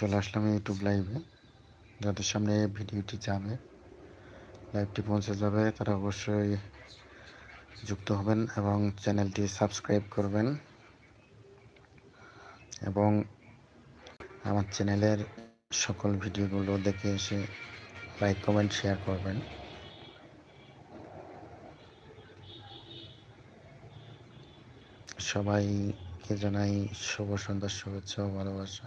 চলে আসলাম ইউটিউব লাইভে যাদের সামনে ভিডিওটি যাবে লাইভটি পৌঁছে যাবে, তারা অবশ্যই যুক্ত হবেন এবং চ্যানেলটি সাবস্ক্রাইব করবেন। এবং আমার চ্যানেলের সকল ভিডিওগুলো দেখে এসে লাইক কমেন্ট শেয়ার করবেন। সবাইকে জানাই শুভ সন্ধ্যার শুভেচ্ছা ও ভালোবাসা।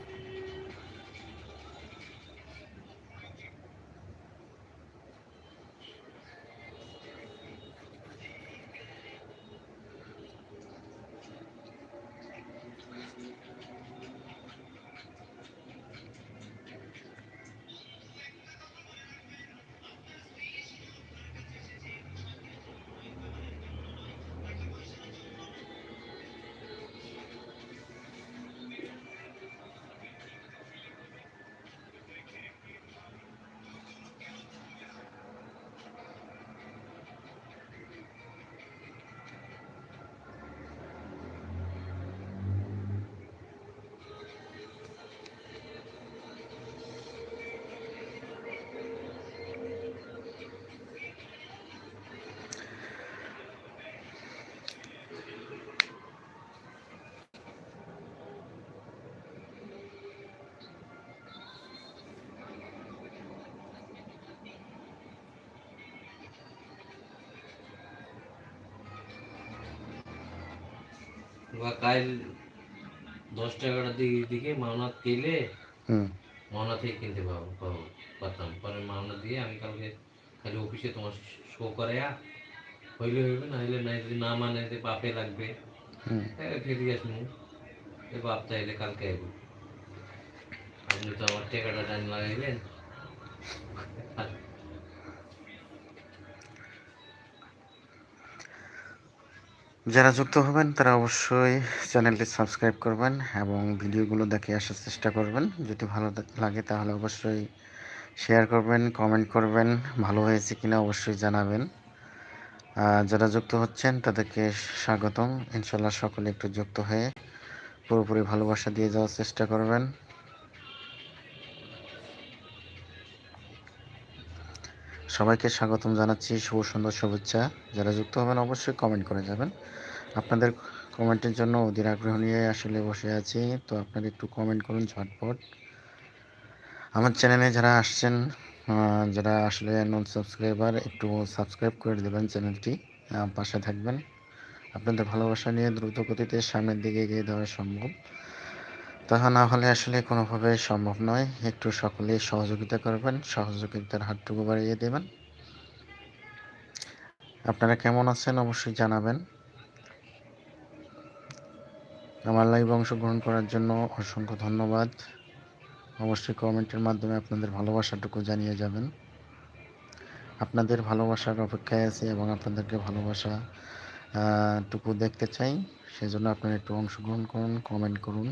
কাল দশটা এগারোটার দিকে দিকে মাওনা হুম। মাওনা থেকে কিনতে পাবো পাবো পারতাম। পরে মাওনা দিয়ে আমি কালকে খালি অফিসে তোমার শো করাইয়া হইলে হইবে না হইলে না যদি না মানে বাপে লাগবে। ফিরে আসব এ বাপ চাইলে কালকে আইব। আপনি তো আমার টেকাটা টাইম লাগাইলেন। যারা যুক্ত হবেন, তারা অবশ্যই চ্যানেলটি সাবস্ক্রাইব করবেন এবং ভিডিওগুলো দেখে আসার চেষ্টা করবেন। যদি ভালো লাগে তাহলে অবশ্যই শেয়ার করবেন কমেন্ট করবেন, ভালো হয়েছে কিনা অবশ্যই জানাবেন। যারা যুক্ত হচ্ছেন, তাদেরকে স্বাগতম। ইনশাল্লাহ সকলে একটু যুক্ত হয়ে পুরোপুরি ভালোবাসা দিয়ে যাওয়ার চেষ্টা করবেন। সবাইকে স্বাগতম জানাচ্ছি। শুভ সুন্দর শুভেচ্ছা। যারা যুক্ত হবেন অবশ্যই কমেন্ট করে যাবেন। আপনাদের কমেন্টের জন্য অধীর আগ্রহ নিয়ে আসলে বসে আছি। তো আপনারা একটু কমেন্ট করুন ঝটপট। আমার চ্যানেলে যারা আসছেন যারা আসলে নন সাবস্ক্রাইবার একটু সাবস্ক্রাইব করে দেবেন চ্যানেলটি পাশে থাকবেন। আপনাদের ভালোবাসা নিয়ে দ্রুত গতিতে সামনের দিকে এগিয়ে দেওয়া সম্ভব। তাহা না হলে আসলে কোনোভাবে সম্ভব নয়। একটু সকলে সহযোগিতা করবেন, সহযোগিতার হাতটুকু বাড়িয়ে দেবেন। আপনারা কেমন আছেন অবশ্যই জানাবেন। আমার লাইভ অংশগ্রহণ করার জন্য অসংখ্য ধন্যবাদ। অবশ্যই কমেন্টের মাধ্যমে আপনাদের ভালোবাসাটুকু জানিয়ে যাবেন। আপনাদের ভালোবাসার অপেক্ষায় আছি এবং আপনাদেরকে ভালোবাসা টুকু দেখতে চাই। সেজন্য আপনারা একটু অংশগ্রহণ করুন, কমেন্ট করুন।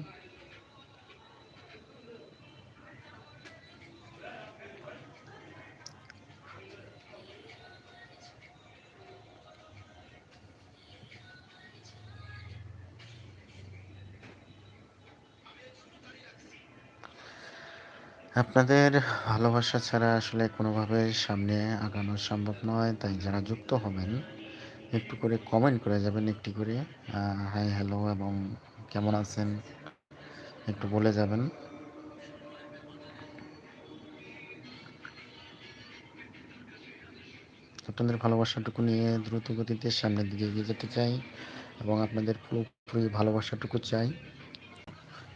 আপনাদের ভালোবাসা ছাড়া আসলে কোনোভাবে সামনে আগানো সম্ভব নয়, তাই যারা যুক্ত হবেন, একটু করে কমেন্ট করে যাবেন, একটি করে হাই হ্যালো এবং কেমন আছেন একটু বলে যাবেন। আপনাদের ভালোবাসাটুকু নিয়ে দ্রুত গতিতে সামনের দিকে এগিয়ে যেতে চাই এবং আপনাদের পুরোপুরি ভালোবাসাটুকু চাই।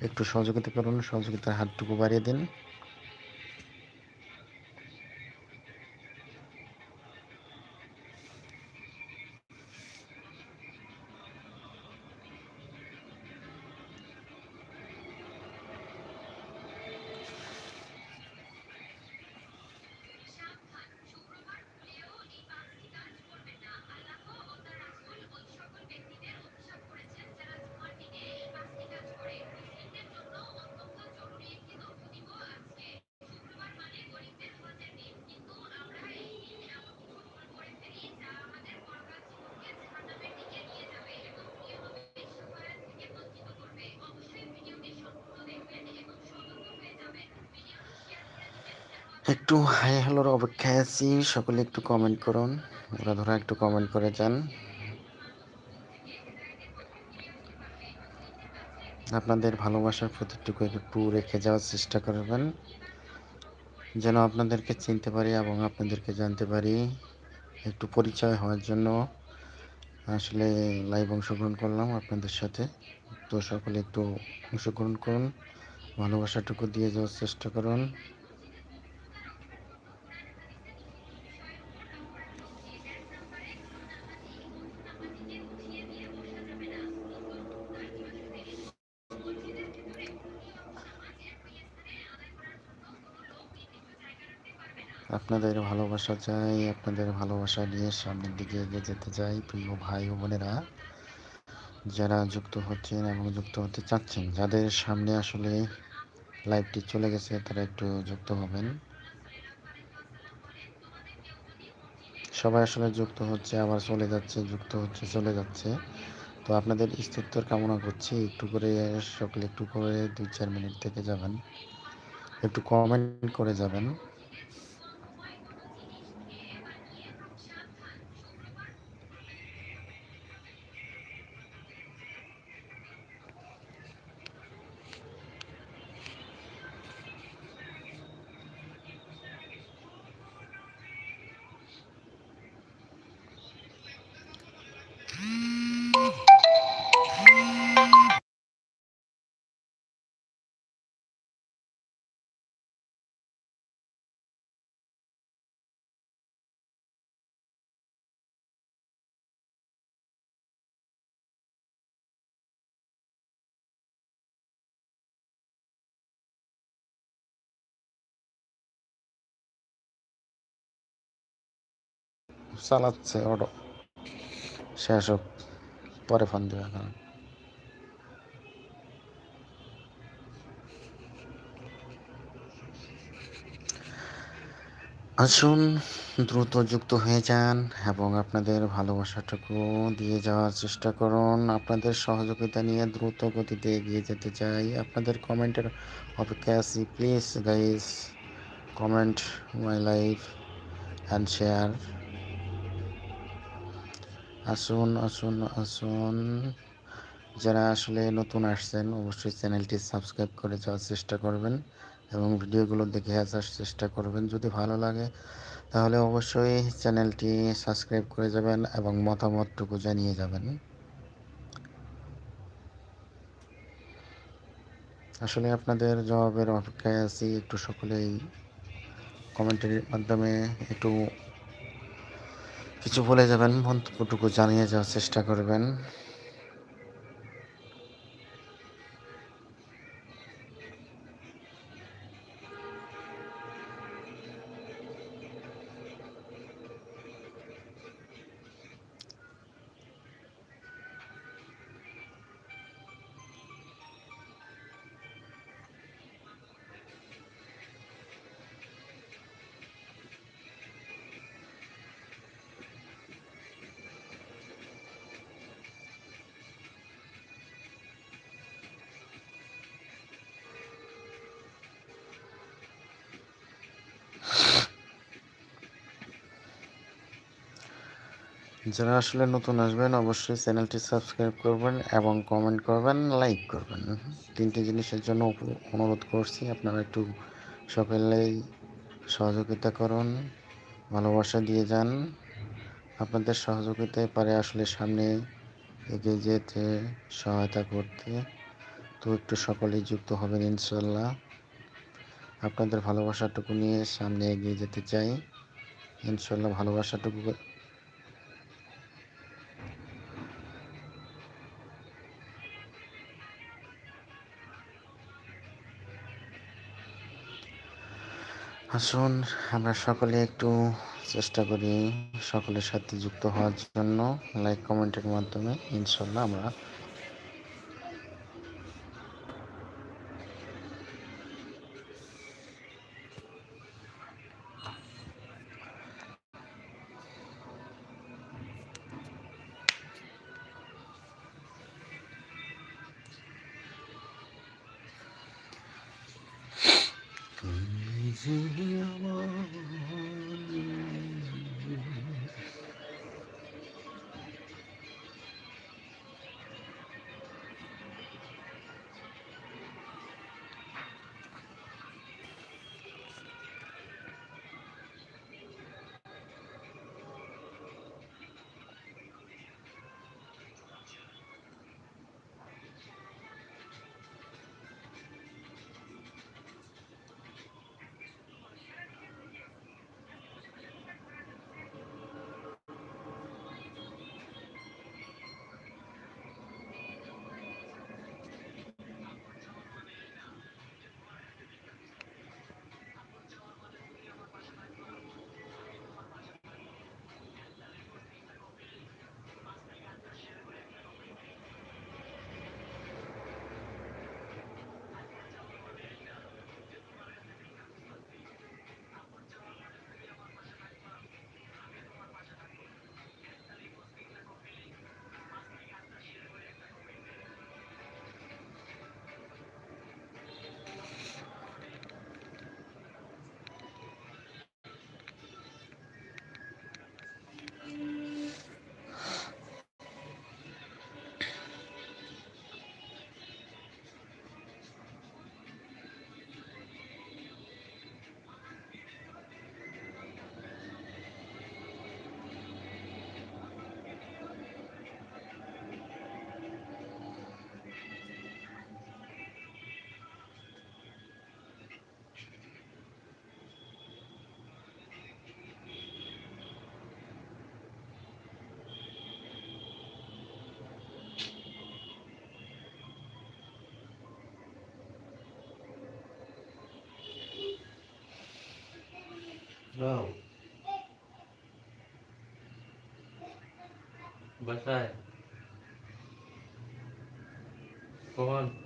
একটু সহযোগিতা করুন, সহযোগিতার হাতটুকু বাড়িয়ে দিন। একটু হাই হ্যালোর অপেক্ষায় আছি, সকলে একটু কমেন্ট করুন, ওরা ধরা একটু কমেন্ট করে যান। আপনাদের ভালোবাসার প্রতিটুকু একটু রেখে যাওয়ার চেষ্টা করবেন, যেন আপনাদেরকে চিনতে পারি এবং আপনাদেরকে জানতে পারি, একটু পরিচয় হওয়ার জন্য। আসলে লাইভ অংশগ্রহণ করলাম আপনাদের সাথে, তো সকলে একটু অংশগ্রহণ করুন, ভালোবাসাটুকু দিয়ে যাওয়ার চেষ্টা করুন। আপনাদের ভালোবাসা চাই, আপনাদের ভালোবাসা নিয়ে সামনের দিকে এগিয়ে যেতে চাই, প্রিয় ভাই ও বোনেরা। যারা যুক্ত হচ্ছেন এবং যুক্ত হতে চাচ্ছেন, যাদের সামনে আসলে লাইভটি চলে গেছে, তারা একটু যুক্ত হবেন। সবাই আসলে যুক্ত হচ্ছে, আবার চলে যাচ্ছে, যুক্ত হচ্ছে, চলে যাচ্ছে। তো আপনাদের স্থিত্যর কামনা করছি, একটু করে সকলে একটু করে দুই চার মিনিট থেকে যাবেন, একটু কমেন্ট করে যাবেন। চালাচ্ছে অটো শেষ হোক, পরে ফোন দেবে এখন আসুন, দ্রুত যুক্ত হয়ে যান এবং আপনাদের ভালোবাসাটুকু দিয়ে যাওয়ার চেষ্টা করুন। আপনাদের সহযোগিতা নিয়ে দ্রুত গতিতে এগিয়ে যেতে চাই। আপনাদের কমেন্টের অপেক্ষা আছি। Please guys comment my life and share আসুন আসুন আসুন। যারা আসলে নতুন আসছেন, অবশ্যই চ্যানেলটি সাবস্ক্রাইব করে যাওয়ার চেষ্টা করবেন এবং ভিডিওগুলো দেখে আসার চেষ্টা করবেন যদি ভালো লাগে। তাহলে অবশ্যই চ্যানেলটি সাবস্ক্রাইব করে যাবেন এবং মতামতটুকু জানিয়ে যাবেন। আসলে আপনাদের জবাবের অপেক্ষায় আছি, একটু সকলেই কমেন্টের মাধ্যমে একটু কিছু বলে যাবেন মন্তব্যটুকু জানিয়ে যাওয়ার চেষ্টা করবেন। যারা আসলে নতুন আসবেন, অবশ্যই চ্যানেলটি সাবস্ক্রাইব করবেন এবং কমেন্ট করবেন, লাইক করবেন। তিনটি জিনিসের জন্য অনুরোধ করছি, আপনারা একটু সকলেই সহযোগিতা করুন, ভালোবাসা দিয়ে যান। আপনাদের সহযোগিতায় পারে আসলে সামনে এগিয়ে যেতে, সহায়তা করতে। তো একটু সকলেই যুক্ত হবেন ইনশাল্লাহ আপনাদের ভালোবাসাটুকু নিয়ে সামনে এগিয়ে যেতে চাই। ইনশাল্লাহ ভালোবাসাটুকু আসুন, আমরা সকলে একটু চেষ্টা করি সকলের সাথে যুক্ত হওয়ার জন্য। লাইক কমেন্টের মাধ্যমে ইনশাল্লাহ আমরা যদি আমার राव बसा है। कौन?